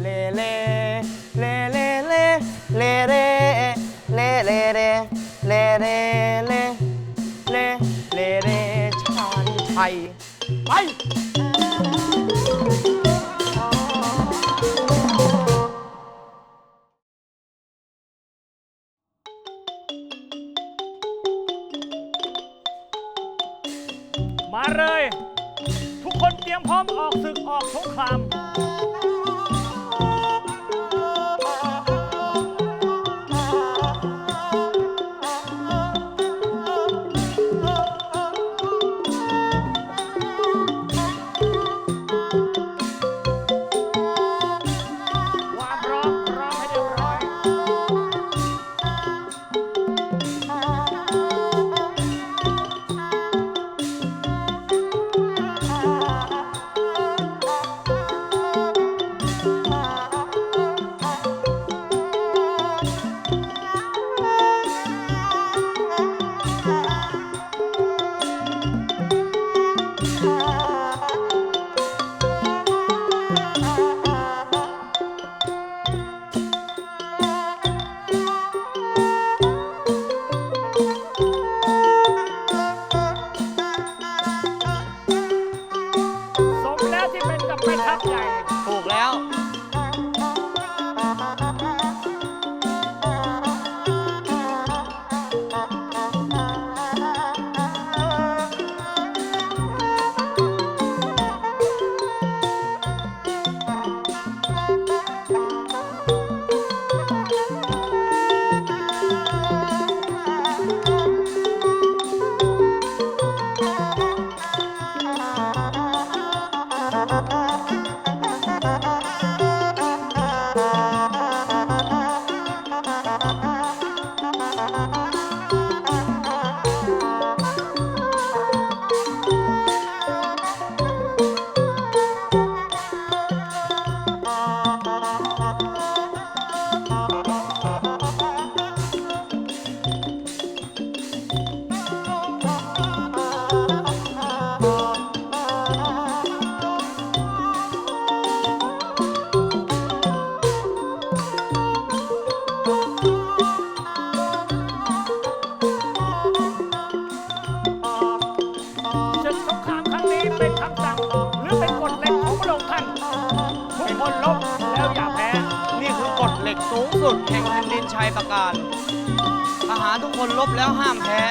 เลเลเลเลเลเลเลเลเลเลเลเลเลเลเลเลชานชัยไป สูงสุดแห่งแผ่นดินชัยประการทหารทุกคนลบแล้วห้ามแพ้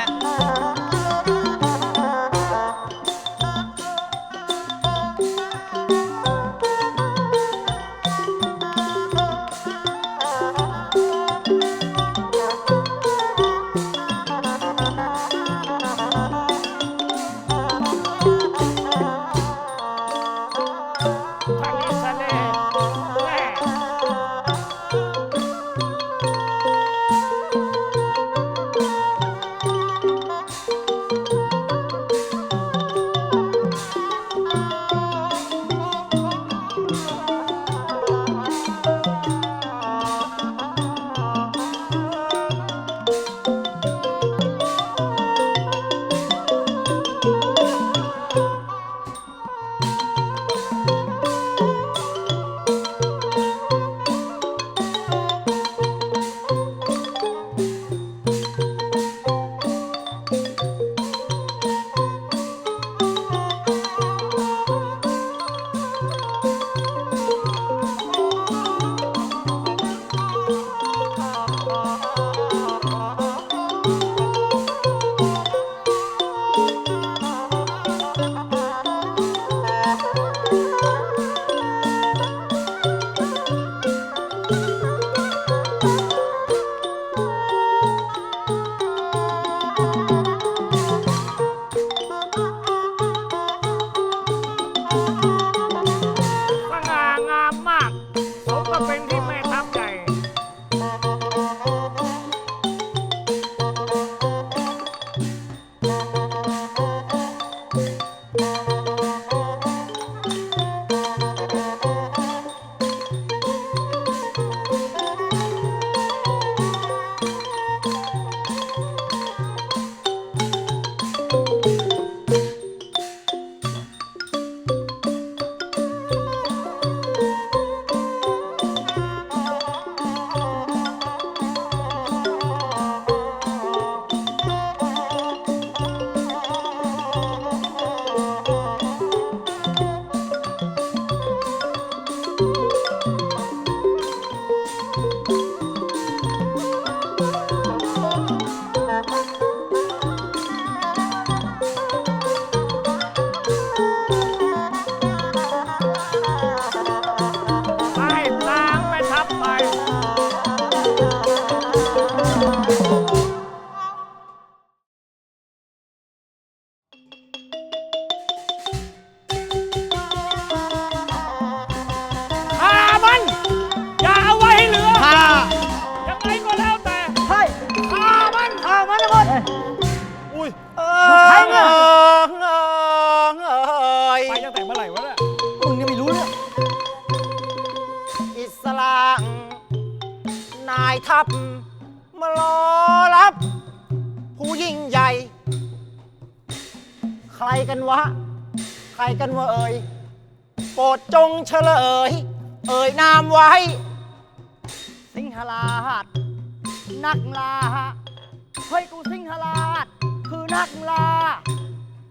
ยกูสิงหราช คือนักล่า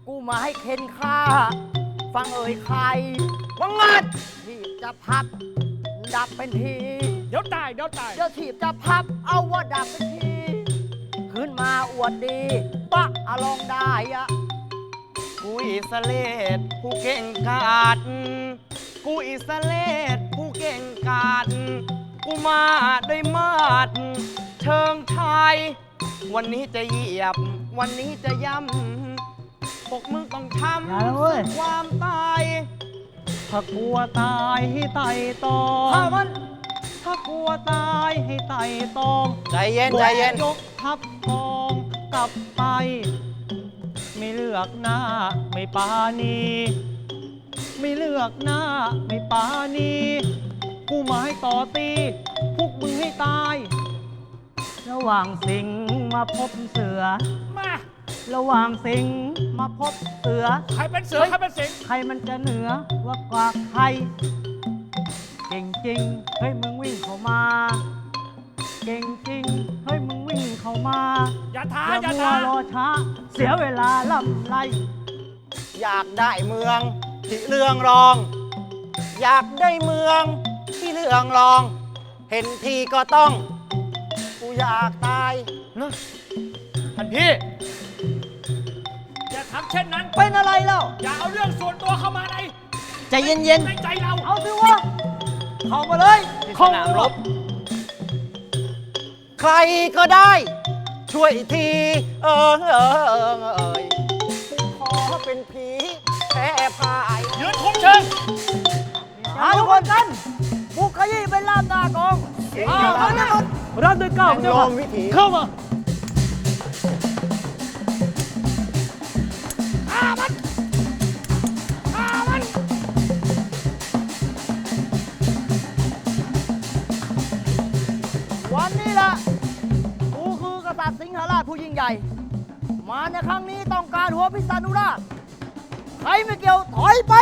กูมาให้เข็นฆ่า ฟังเอ่ยใครวังงัดที่จะพับ ดับเป็นที เดี๋ยวตายเดี๋ยวตาย เดี๋ยวถีบจะพับเอาว่าดับเป็นที ขึ้นมาอวดดีปะอะลองได้อะกูอิสเลตผู้เก่งกาจกูอิสเลตผู้เก่งกาจกูมาด้วยมาดเชิงชาย วันนี้จะเหยียบ วันนี้จะย่ำพวกมึงต้องช้อย่าเลยเว้ยำความตาย ถ้ากลัวตายให้ไต่ตอถ้ามมันถ้ากลัวตายให้ไต่ตอมใจเย็นใจเย็น ยกทัพกองกลับไป ไม่เลือกหน้าไม่ปานีไม่เลือกหน้าไม่ปานีกูหมายต่อตี พวกมึงให้ตาย ระหว่างสิงห์ มาพบเสือ มาระหว่างสิงห์มาพบเสือ ใครเป็นเสือใครเป็นสิงห์ใครมันจะเหนือว่ากว่าใคร เก่งจริง เฮ้ยมึงวิ่งเข้ามา เก่งจริง เฮ้ยมึงวิ่งเข้ามาอย่าท้าอย่าอย่ามัวท้ารอช้า เสียเวลาล่ำไร อยากได้เมืองที่เรืองรอง อยากได้เมืองที่เรืองรอง เห็นทีก็ต้อง กูอยากตาย นะท่านพี่ อย่าทำเช่นนั้น เป็นอะไรเล่าอย่าเอาเรื่องส่วนตัวเข้ามาในใจเย็นในใจเรา ๆ เอาสิวะเข้ามาเลยที่สเข้านามรบ ใครก็ได้ ช่วยที เออเออเออเอยขอเป็นผีแพ้พายยืนคุมเชิงหาทุกคนกันบุกขยี้เป็นล่ามหน้ากองอ้าวเอาเนี่ยหมดรับด้วยเก้าแห่งเจ้าโลค่ะมวิถีเข้ามาฆ่า ริย์สิงหราชผู้ยิ่งใหญ่ มาในครั้งนี้ต้องการหัวพิษณุราช ใครไม่เกี่ยวถอยไป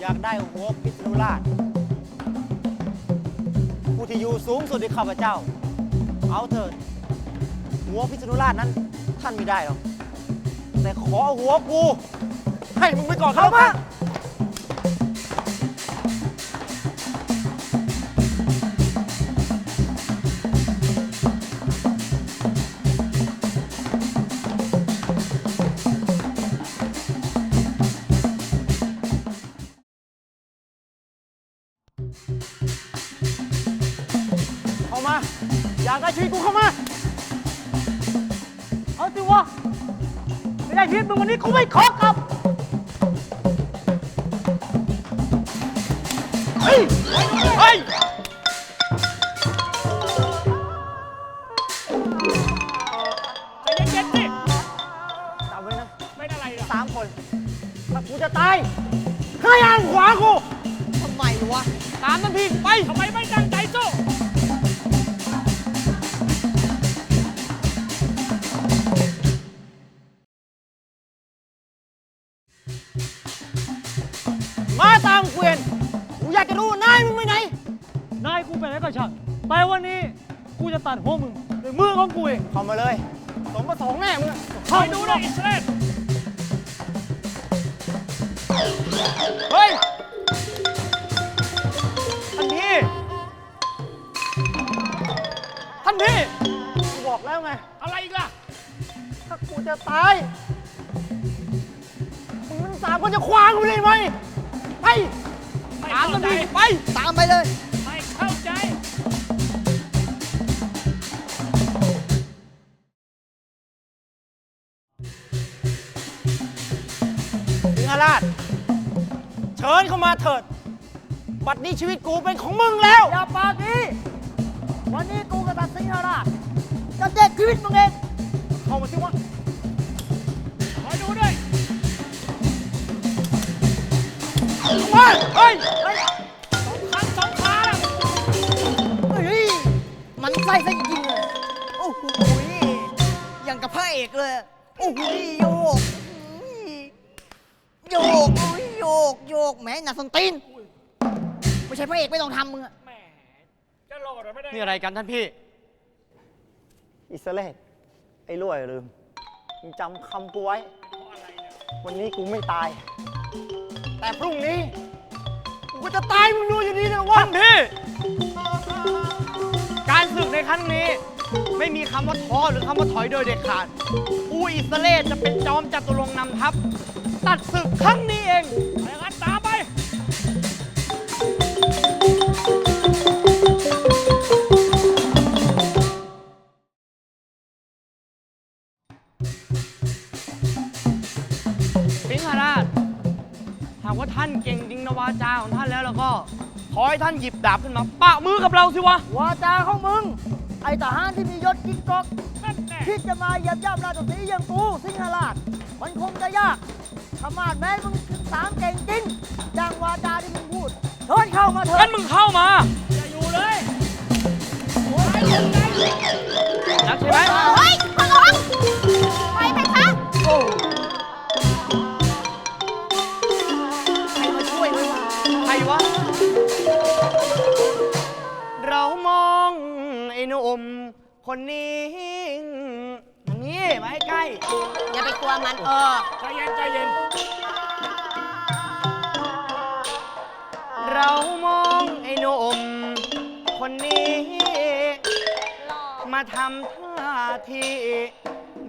อยากได้หัวพิษณุราช ผู้ที่อยู่สูงสุดในข้าพเจ้า เอาเถิด หัวพิษณุราชนั้นท่านไม่ได้หรอก แต่ขอหัวกู ให้มึงไปก่อนครับากได้ชีวิตกูเข้ามา เอาสิวะไม่ได้ชีวิตมึงวันนี้กูไม่ขอกลับเฮ้ยเฮ้ย ไปไหนก็ช่างแต่วันนี้กูจะตัดหัวมึงด้วยมือของกูเองเข้ามาเลย สมประสงค์แน่มึงอะคอยดูนะอิสราเอลเฮ้ย ท่านพี่ ท่านพี่กูบอกแล้วไง อะไรอีกล่ะ ถ้ากูจะตาย มึงทั้งสามคนจะขวางกูเลยไหมไปไม่ตามเข้าท่านใจพี่ไป ตามไปเลย ราช เชิญเข้ามาเถิด บัดนี้ชีวิตกูเป็นของมึงแล้ว อย่าปากดีวันนี้กูกษัตริย์สิงหราชจะเด็ดชีวิตมึงเอง เข้ามาสิวะคอยดูดูด้วยเฮ้ยเฮ้ยสองครั้งสองขาแล้วเฮ้ยมันไส้ซะจริงๆเลย โอ้โหอย่างกับพระเอกเลย โอ้โหโยกอุ้ย โยกอุ้ยโยกโยกแหมหนาสนตีนไม่ใช่พระเอกไม่ต้องทำมึงอะแหมจะโหลดเหรือไม่ได้นี่อะไรกันท่านพี่ อิสเลตไอ้รวยลืมมึงจำคำกูไว้ วันนี้กูไม่ตาย แต่พรุ่งนี้ กูก็จะตายมึงดูอยู่ดีนะวะท่านพี่ การศึกในครั้งนี้ ไม่มีคำว่าท้อหรือคำว่าถอยโดยเด็ดขาดอูอิสเลตจะเป็นจอมจัตุรงค์นำทัพ ตัดศึกครั้งนี้เองไปงั้นตามไป สิงหราชหากว่าท่านเก่งจริงนะวาจาของท่านแล้วแล้วก็ ขอให้ท่านหยิบดาบขึ้นมาปะมือกับเราสิวะ วาจาของมึง ไอทหารที่มียศกิ๊กก๊อกนั่นแน่คิดจะมาเหยียบย่ำราชสีห์อย่างกูสิงหราชมันคงจะยาก ขมาดแม้มึงถึงสามเก่งจริงดังวาจาที่มึงพูดเชิญเข้ามาเถงั้อะนมึงเข้ามา อย่าอยู่เลยรักใช่ไหมเฮ้ยขอร้องไปไปคะโอ้ใครมาช่วยมึงวะใครวะ เรามองไอ้หนุ่มคนนี้อย่างนี้ มาให้ใกล้ อย่าไปกลัวมันเออ ใจเย็นใจเย็น เรามองไอ้หนุ่มคนนี้ มาทำท่าที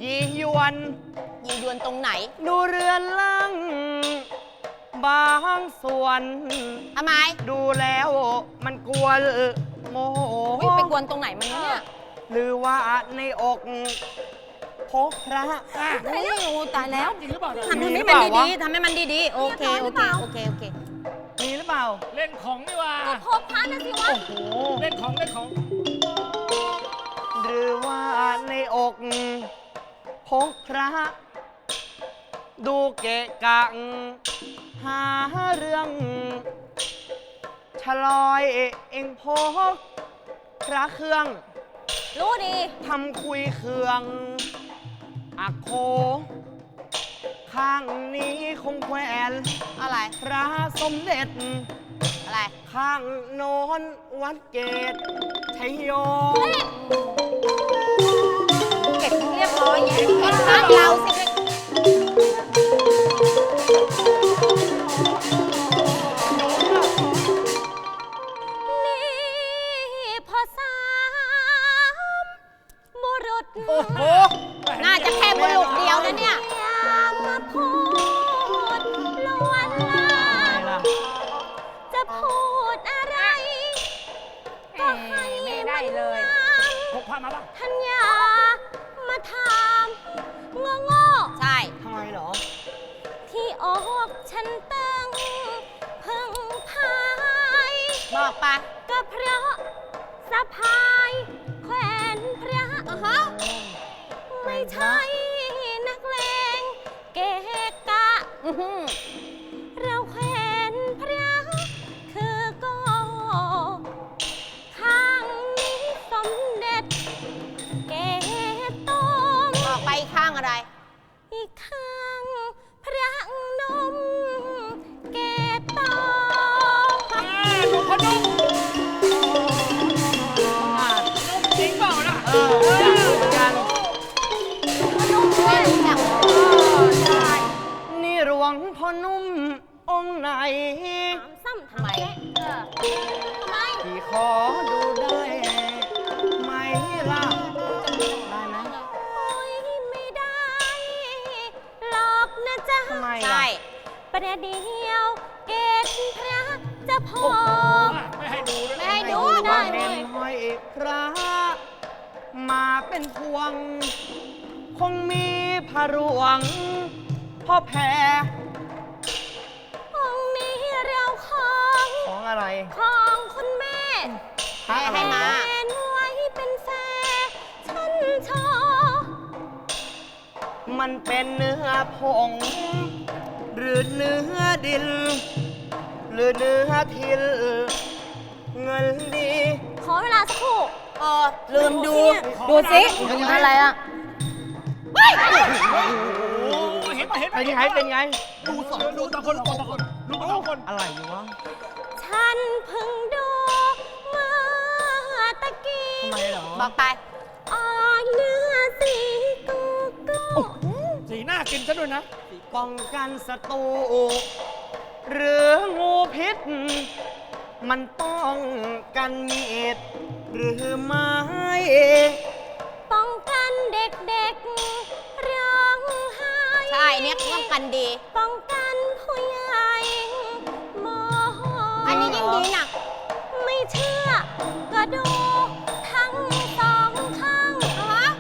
ยียวน ยียวนตรงไหนดูเรือนล่างบางส่วน ทำไมดูแล้วมันกวนโมโหวิ่งไปกวนตรงไหนมันวะเนี่ย หรือว่าในอก พกพระเฮ้ยโอ้ตายแล้วจริงหรือเปล่าเนี่ยทำมีให้หรือมันเปล่าวะดีๆทำให้มันดีๆ โอเค โอเค โอเค โอเค มีหรือเปล่า เล่นของนี่ว่าพบพันนะสิวะ โอ้โหเล่นของเล่นของหรือว่าในอกพกพระ ดูเกะกังหาเรื่องฉลอยเองพกพระเครื่อง รู้ดี ทำคุยเครื่อง อักโค ข้างนี้คงแขวนอะไร พระสมเด็จ อะไร ข้างโน้นวัดเกตชัยโย เก็บเรียบร้อยเก็บข้างเราสิ ใช่นักเลงเกะกะเรา จะพอ ไม่ให้ดูด้วยไม่ให้ดูว่าได้เลเน้นยห้อยพระมาเป็นพวง คงมีพระรวงพ่อแพรองค์นี้เราของของอะไร ของคุณแม่พระอะไรให้มานะไว้เป็นแฟชั่นชอมันมันเป็นเนื้อผง หรือเนื้อดิน หรือเนื้อทิลเงินดี ขอเวลาสักครู่เออลืมดู ดูสิอะไรอะเห็นปะเห็นเป็ปะนไงเป็นไง ดูสองดูตะคนดูตะคนดูตะคนอะไรอยู่วะฉันเพิ่งดูเมื่อตะกี้ทำไมเหรอบอกไปออกเนื้อสีกูกูสีหน้ากินซะด้วยนะป้องกันศัตรู หรืองูพิษ มันป้องกันมีดหรือไม้ป้องกันเด็กๆร้องไห้ใช่เนี่ยป้องกันดี ป้องกันผู้ใหญ่โมโหอันนี้ยิ่งดีหนัก ไม่เชื่อ ก็ดูทั้งสองข้าง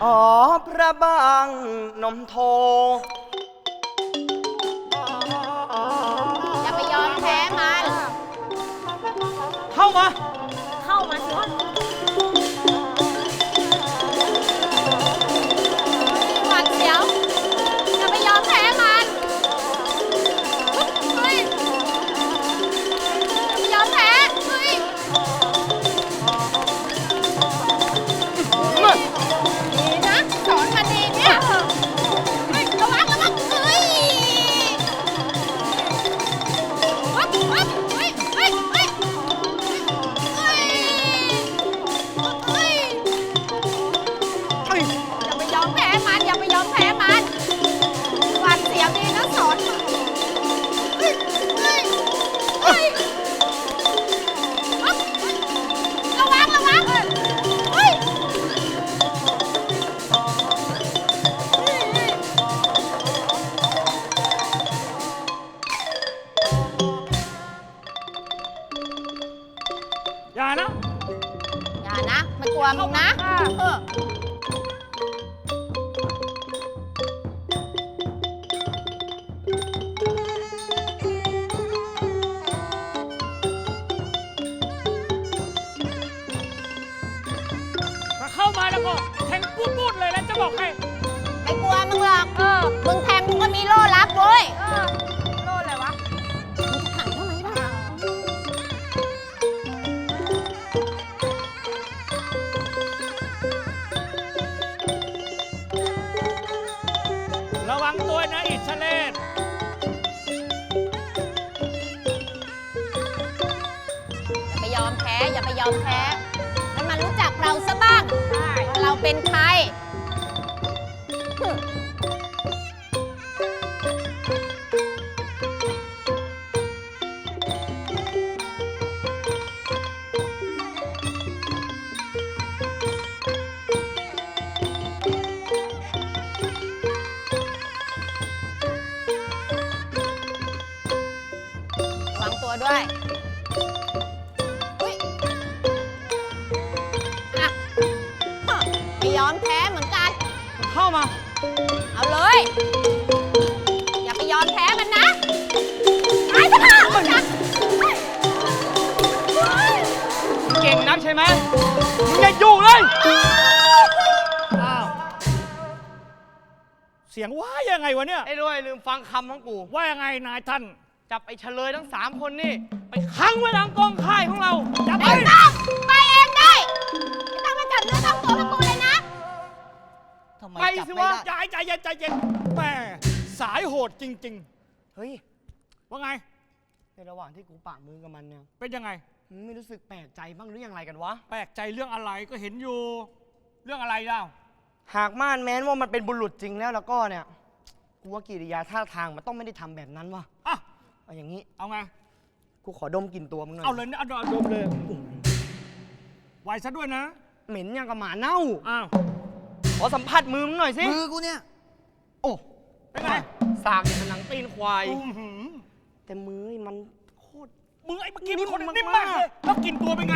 อ๋อพระบางนมโท มแพ้มัน เข้ามา เข้ามาสิวะ บอกให้ ไม่กลัวมึงหรอก เออ มึง ด้วยอุ๊ยอะฮะไม่ยอมแพ้เหมือนกัน เข้ามา เอาเลย อย่าไปยอมแพ้มันนะตายซะค่ะมึงนะเฮ้ยเฮ้ยเก่งนักใช่ไหมมึงอย่ายุ่งเลยอ้าวเสียงว่ายังไงวะเนี่ยไอ้ด้วยลืมฟังคำของกูว่ายังไงนายท่าน จับไอ้เฉลยทั้งสามคนนี่ ไปขังไว้หลังกองค่ายของเรา จับไป ไม่ต้องไปเองได้ไม่ต้องมาจับเนื้อต้องตัวกับกูเลยนะ ทำไมไปจับสิไม่วะ ได้ใจใจเย็นใจเย็นแหม่สายโหดจริง เฮ้ย ๆ ว่าไง ในระหว่างที่กูปะมือกับมันเนี่ยเป็นยังไง มึงไม่รู้สึกแปลกใจบ้างหรือยังไรกันวะ แปลกใจเรื่องอะไรก็เห็นอยู่ เรื่องอะไรเล่าหากม่านแม้นว่ามันเป็นบุรุษจริงแล้วแล้วก็เนี่ย กูว่ากิริยาท่าทางมันต้องไม่ได้ทำแบบนั้นวะอะ เอาอย่างนี้ เอาไง กูขอดมกลิ่นตัวมึงหน่อยเอาเลยนะเอาดมเลยไวซะด้วยนะ เหม็นอย่างกับหมาเน่า อ้าว ขอสัมผัสมือมึงหน่อยสิ มือกูเนี่ย โอ้เป็นไงสากอย่างกับหนังตีนควาย อื้อหือแต่มือมันโคตรมึงไอ้เมื่อกี้มึงคนนิ่มนิ่มมากมากเลยแล้วกลินตัวเป็นไง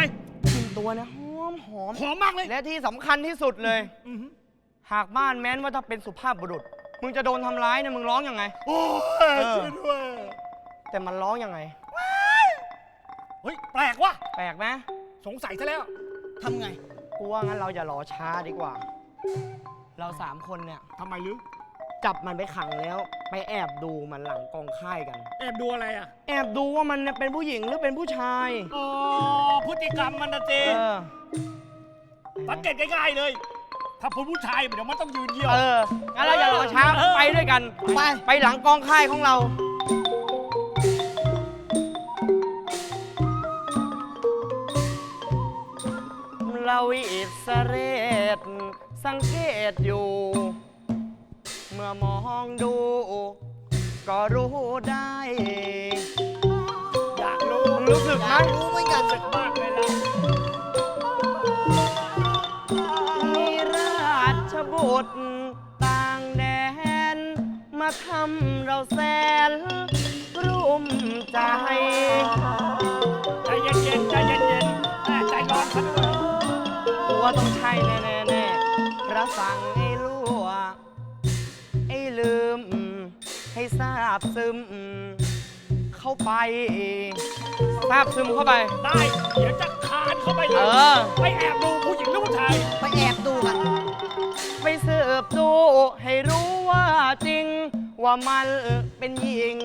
กลิ่นตัวนะหอมหอม หอมมากเลยและที่สำคัญที่สุดเลย อื้อหือหากบ้านแม้นว่าถ้าเป็นสุภาพบุรุษ มึงจะโดนทำร้ายเนี่ยมึงร้องยังไง โอ้ยเออช่วยด้วย แต่มันร้องยังไง เฮ้ย แปลกว่ะ แปลกไหมสงสัยซะแล้ว ทำไง กูว่างั้นเราอย่ารอช้าดีกว่า เราสามคนเนี่ย ทำไมหรือจับมันไปขังแล้ว ไปแอบดูมันหลังกองค่ายกัน แอบดูอะไรอะ แอบดูว่ามันเนี่ยเป็นผู้หญิงหรือเป็นผู้ชายอ๋อ พฤติกรรมมันนะเจเออสังเกตง่ายๆเลย ถ้าเป็นผู้ชายเดี๋ยวมันต้องยืนเยี่ยว เอองั้นเราอย่ารอช้าเออ ไปด้วยกัน ไป ไปหลังกองค่ายของเรา เราอิสเรตสังเกตอยู่ เมื่อมองดู ก็รู้ได้ อยากรู้มึงรู้สึกไหมรู้เหมือนกันสึกมากเลยล่ะมีราชบุตรต่างแดน มาทำเราแสนรุ่มใจ ใจเย็นๆใจเย็นๆแม่ใจร้อนซะด้วย กลัวต้องใช่แน่แน่แน่พระสั่งให้รั่วไอ้ลืม ให้ทราบซึม เข้าไปทราบซึมเข้าไป ได้ เดี๋ยวจะคานเข้าไปเลเอยอ ไปแอบดูผู้หญิงหรือผู้ชายไปแอบดูกัน ไปสืบดูให้รู้ว่าจริง ว่ามันเป็นหญิง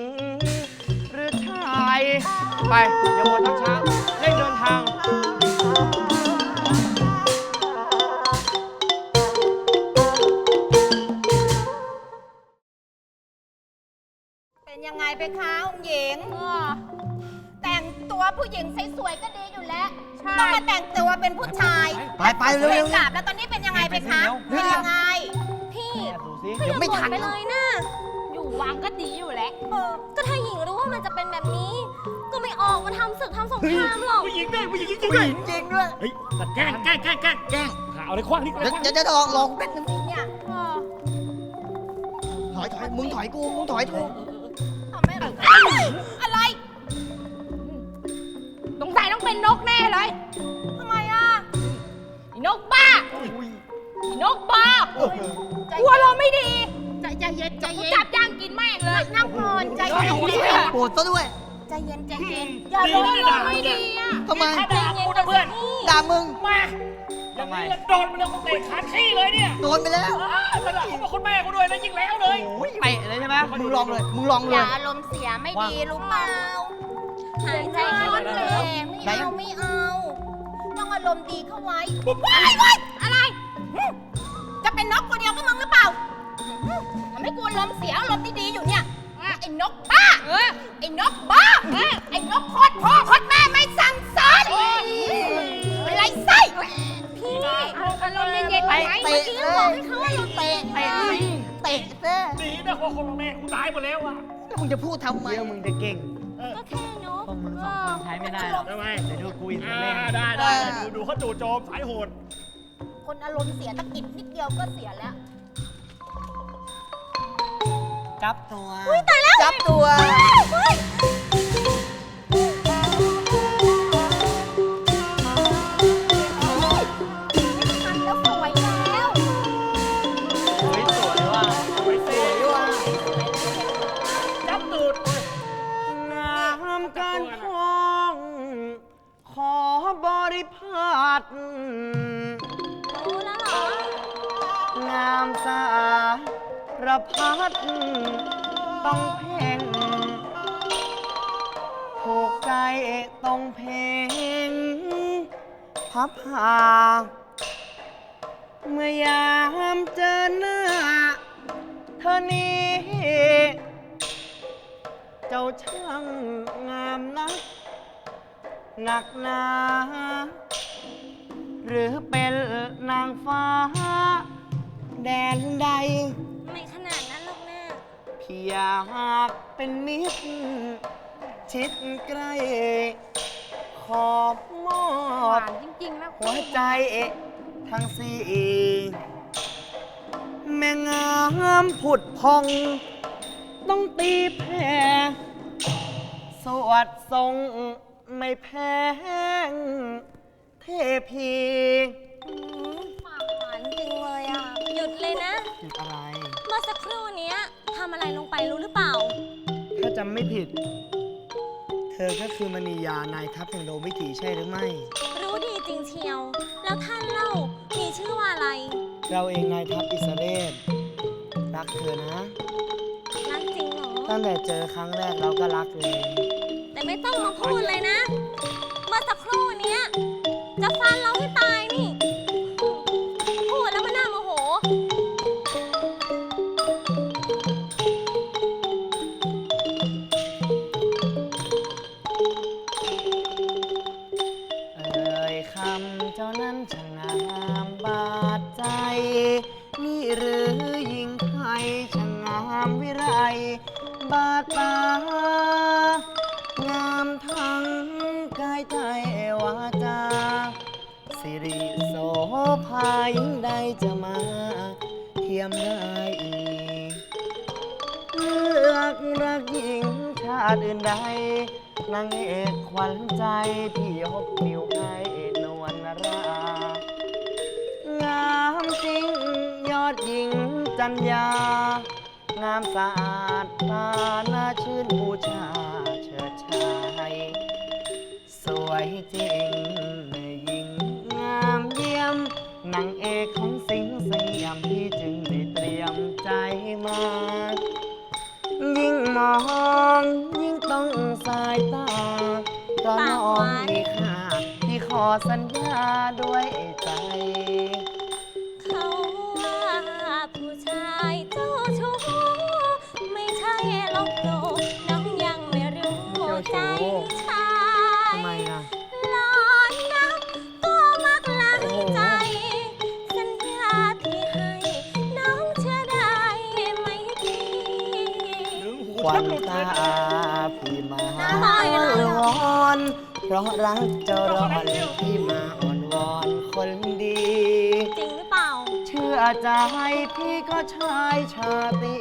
หรือชาย ไปอย่ามัวทักช้าเร่งเดินทาง เป็นยังไงไปคะองค์หญิงแต่งตัวผู้หญิงสวยๆก็ดีอยู่แล้วต้องมาแต่งตัวเป็นผู้ชายไปไปเร็วๆเร็วกลับแล้วตอนนี้เป็นยังไงไปคะเร็วๆเป็นยังไงพี่ดูสิก็อย่าไม่บ่ทันนไปเลยนะอยู่วังก็ดีอยู่แล้วเออก็ถ้าหญิงรู้ว่ามันจะเป็นแบบนี้ ก็ไม่ออกมาทำศึกทำสงครามหรอก ผู้หญิงด้วยผู้หญิงจริงๆด้วยจริงด้วยเฮ้ยแกล้งแกล้งแกล้งแกล้งแกล้งหาเอาอะไรคว้างนี่เอาอะไรเดี๋ยวคว้างเดี๋ยวจะลองลองเป็นเนี่ยเออถอยถอยมึงถอยกูมึงถอยกูทำไม่ได้ อะไร สงสัยต้องเป็นนกแน่เลยทำไมอะไอ้นกบ้าไอ้นกบ้ากลัวเราไม่ดีใจใจเย็นใจเย็นจับย่างกินแม่งเลยนั่งนอนใจเย็นปวดซะด้วย ใจเย็นใจเย็นอย่าร้อนเราไม่ดีอะทำไมถ้าด่ากูนะเพื่อน ด่ามึง มา อย่างนี้แล้วโดนมันแล้วกูเตะขาขี้เลยเนี่ยโดนไปแล้วอ้าวมาด่าเขามาคนแม่กูด้วยนะยิ่งแล้วเลยเตะเลยใช่ไหมมึงลองเลย มึงลองเลอย่ายอารมณ์เสียไม่ดีรู้เปล่าหายใจใจเข้าร้อนลึเลกยไม่เอาไม่เอา ต้องอารมณ์ดีเข้าไว้ว้ายว้ายอะไรหึจะเป็นนกคนเดียวก็มึงหรือเปล่าหึทำให้กูอารมณ์เสียอารมณ์ดีๆอยู่เนี่ยไอ้นกบ้าไอ้นายหมดแล้วอะแล้วมึงจะพูดทำไมเดี๋ยวมึงจะเก่ง ก็แค่นกพวกมึงสองคนใช้ไม่ได้หรอก ทำไมเดี๋ยวดูกูอินเทออ่าร์เน็ตได้ได้ดูดูเขาจู่โจมสายโหด คนอารมณ์เสียตะกิดนิดเดียวก็เสียแล้ว จับตัว จับตัวท รู้แล้วเหรองามสาระพัดต้องเพ่งถูกใจต้องเพลงพับพาเมื่อยามเจอหน้าเธอนี้ เจ้าช่างงามนักหนักหนา หรือเป็นนางฟ้า แดนใด ไม่ขนาดนั้นหรอกนะพี่อยากเป็นมิตร ชิดใกล้ ขอบมอบจริงๆแล้วหัวใจทั้งสี่แม่งามผุดพอง ต้องตีแผ่สวดทรงไม่แพ้ง พี ปากหวานจริงเลยอะ หยุดเลยนะผิดอะไร เมื่อสักครู่เนี้ยทำอะไรลงไปรู้หรือเปล่า ถ้าจำไม่ผิด เธอก็คือมณียานายทัพแห่งโดมวิถีใช่หรือไม่ รู้ดีจริงเชียว แล้วท่านเล่ามีชื่อว่าอะไร เราเองนายทัพอิสราเอลรักเธอนะ รักจริงเหรอ ตั้งแต่เจอครั้งแรกเราก็รักเลย แต่ไม่ต้องมาพูดเลยนะ ริโสภายิ่งใดจะมาเทียมได้อีกเลือกรักหญิงชาติอื่นใดนางเอกขวัญใจที่ยกนิ้วให้นวลรา งามจริงยอดหญิงจัญญางามสะอาดตาหน่าชื่นบูชาเชิดชาย สวยจริง มเยี่ยมนางเอกของสิงห์สยามที่จึงได้เตรียมใจมา ยิ่งมองยิ่งต้องสายตาตอนน้องมีค่าที่ขอสัญญาด้วยใจ พี่มาน้ำลายเหรอวอนเพราะรักเจ้าร้อนพี่มาอ่อนวอนคนดี จริงหรือเปล่า เชื่อใจพี่ก็ชายชาตรี